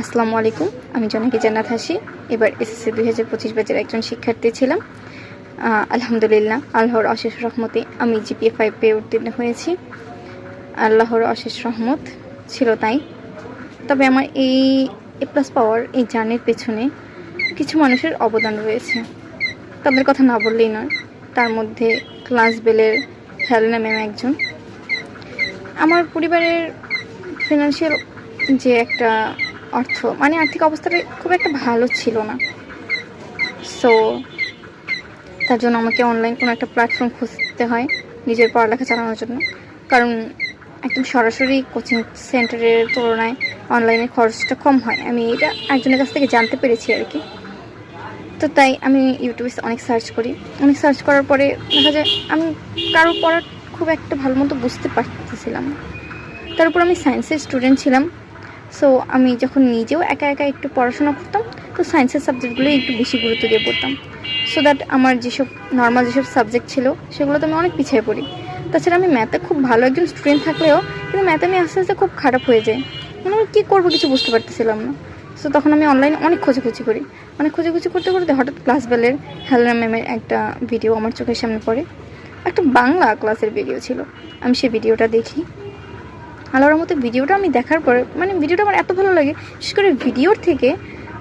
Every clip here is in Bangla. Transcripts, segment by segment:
আসসালামু আলাইকুম, আমি জনাকি জান্নাত হাসি। এবার এসএসসি দুই হাজার পঁচিশ ব্যাচের একজন শিক্ষার্থী ছিলাম। আলহামদুলিল্লাহ, আল্লাহর অশেষ রহমতে আমি জিপিএ ফাইভ পেয়ে উত্তীর্ণ হয়েছি। আল্লাহর অশেষ রহমত ছিল তাই। তবে আমার এই এ প্লাস পাওয়ার, এই জার্নির পেছনে কিছু মানুষের অবদান রয়েছে। তাদের কথা না বললেই নয়, তার মধ্যে ক্লাস বেলের হেলেনা ম্যাম একজন। আমার পরিবারের ফিনান্সিয়াল যে একটা অর্থ মানে আর্থিক অবস্থাটা খুব একটা ভালো ছিল না। সো তার জন্য আমাকে অনলাইন কোনো একটা প্ল্যাটফর্ম খুঁজতে হয় নিজের পড়ালেখা চালানোর জন্য। কারণ একদম সরাসরি কোচিং সেন্টারের তুলনায় অনলাইনে খরচটা কম হয়। আমি এটা একজনের কাছ থেকে জানতে পেরেছি আর কি। তো তাই আমি ইউটিউবে অনেক সার্চ করি। অনেক সার্চ করার পরে দেখা যায় আমি কারও পড়া খুব একটা ভালো মতো বুঝতে পারতেছিলাম তার উপর আমি সায়েন্সের স্টুডেন্ট ছিলাম। সো আমি যখন নিজেও একা একা একটু পড়াশোনা করতাম, তো সায়েন্সের সাবজেক্টগুলো একটু বেশি গুরুত্ব দিয়ে পড়তাম। সো দ্যাট আমার যেসব নর্মাল যেসব সাবজেক্ট ছিল, সেগুলোতে আমি অনেক পিছিয়ে পড়ি। তাছাড়া আমি ম্যাথে খুব ভালো একজন স্টুডেন্ট থাকলেও, কিন্তু ম্যাথে আমি আস্তে আস্তে খুব খারাপ হয়ে যায় মানে আমি কী করব কিছু বুঝতে পারতেছিলাম না। সো তখন আমি অনলাইনে অনেক খোঁজাখুঁজি করি। অনেক খোঁজাখুঁজি করতে করতে হঠাৎ ক্লাস বেলের হেলনা ম্যামের একটা ভিডিও আমার চোখের সামনে পড়ে। একটা বাংলা ক্লাসের ভিডিও ছিল। আমি সেই ভিডিওটা দেখি। আল্লাহর মতো ভিডিওটা আমি দেখার পরে মানে ভিডিওটা আমার এত ভালো লাগে, বিশেষ করে ভিডিওর থেকে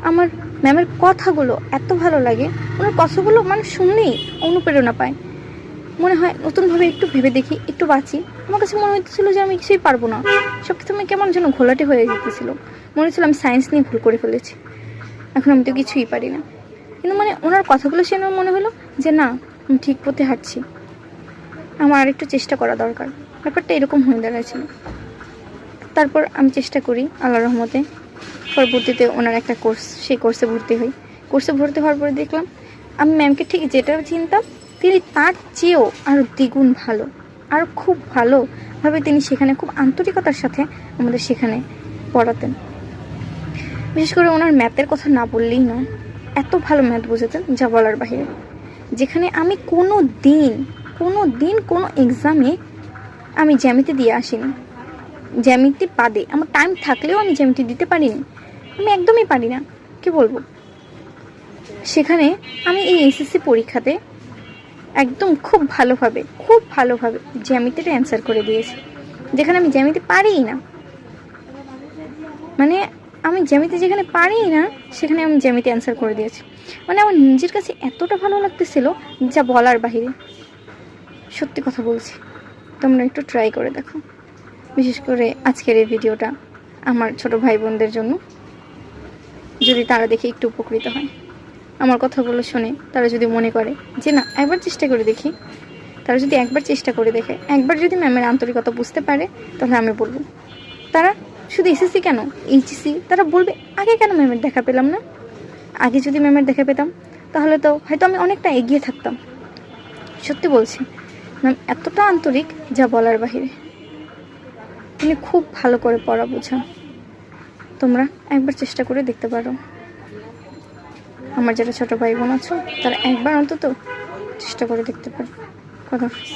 আমার ম্যামের কথাগুলো এত ভালো লাগে, ওনার কথাগুলো মানে শুনলেই অনুপ্রেরণা পায়। মনে হয় নতুনভাবে একটু ভেবে দেখি, একটু বাঁচি। আমার কাছে মনে হচ্ছিল যে আমি কিছুই পারব না। সব কিছু আমি কেমন যেন ঘোলাটে হয়ে যেতেছিল। মনে হচ্ছিল আমি সায়েন্স নিয়ে ভুল করে ফেলেছি। এখন আমি তো কিছুই পারি না। কিন্তু মানে ওনার কথাগুলো শুনে মনে হলো যে না, আমি ঠিক পথে হাঁটছি। আমার আর একটু চেষ্টা করা দরকার। ব্যাপারটা এরকম হয়ে দাঁড়াচ্ছিল তারপর আমি চেষ্টা করি আল্লাহ রহমতে। পরবর্তীতে ওনার একটা কোর্স, সেই কোর্সে ভর্তি হই। কোর্সে ভর্তি হওয়ার পরে দেখলাম, আমি ম্যামকে ঠিক যেটা চিনতাম, তিনি তার চেয়েও আরও দ্বিগুণ ভালো, আর খুব ভালোভাবে তিনি সেখানে খুব আন্তরিকতার সাথে আমাদের সেখানে পড়াতেন। বিশেষ করে ওনার ম্যাথের কথা না বললেই নয়, এত ভালো ম্যাথ বোঝাতেন যা বলার বাহিরে। যেখানে আমি কোনো দিন কোনো দিন কোনো এক্সামে আমি জ্যামিতে দিয়ে আসিনি। জ্যামিতি বাদে, আমার টাইম থাকলেও আমি জ্যামিতি দিতে পারিনি। আমি একদমই পারি না, কি বলব? সেখানে আমি এই এসএসসি পরীক্ষাতে একদম খুব ভালোভাবে খুব ভালোভাবে জ্যামিতিটা অ্যান্সার করে দিয়েছি। যেখানে আমি জ্যামিতি পারিই না। মানে আমি জ্যামিতি যেখানে পারিই না, সেখানে আমি জ্যামিতি অ্যান্সার করে দিয়েছি। মানে আমার নিজের কাছে এতটা ভালো লাগতেছিল যা বলার বাহিরে। সত্যি কথা বলছি, তোমরা একটু ট্রাই করে দেখো। বিশেষ করে আজকের এই ভিডিওটা আমার ছোট ভাই বোনদের জন্য। যদি তারা দেখে একটু উপকৃত হয়। আমার কথাগুলো শুনে তারা যদি মনে করে যে, না, একবার চেষ্টা করে দেখি। তারা যদি একবার চেষ্টা করে দেখে, একবার যদি ম্যামের আন্তরিকতা বুঝতে পারে, তাহলে আমি বলব। তারা শুধু এসএসসি কেন? এইচএসসি? তারা বলবে, আগে কেন ম্যামের দেখা পেলাম না? আগে যদি ম্যামের দেখা পেতাম, তাহলে তো হয়তো আমি অনেকটা এগিয়ে থাকতাম। সত্যি বলছি, ম্যাম, এতটা আন্তরিক যা বলার বাহিরে। তিনি খুব ভালো করে পড়া বোঝান তোমরা একবার চেষ্টা করে দেখতে পারো। আমার যারা ছোটো ভাই বোন আছো, তারা একবার অন্তত চেষ্টা করে দেখতে পারো। কথা।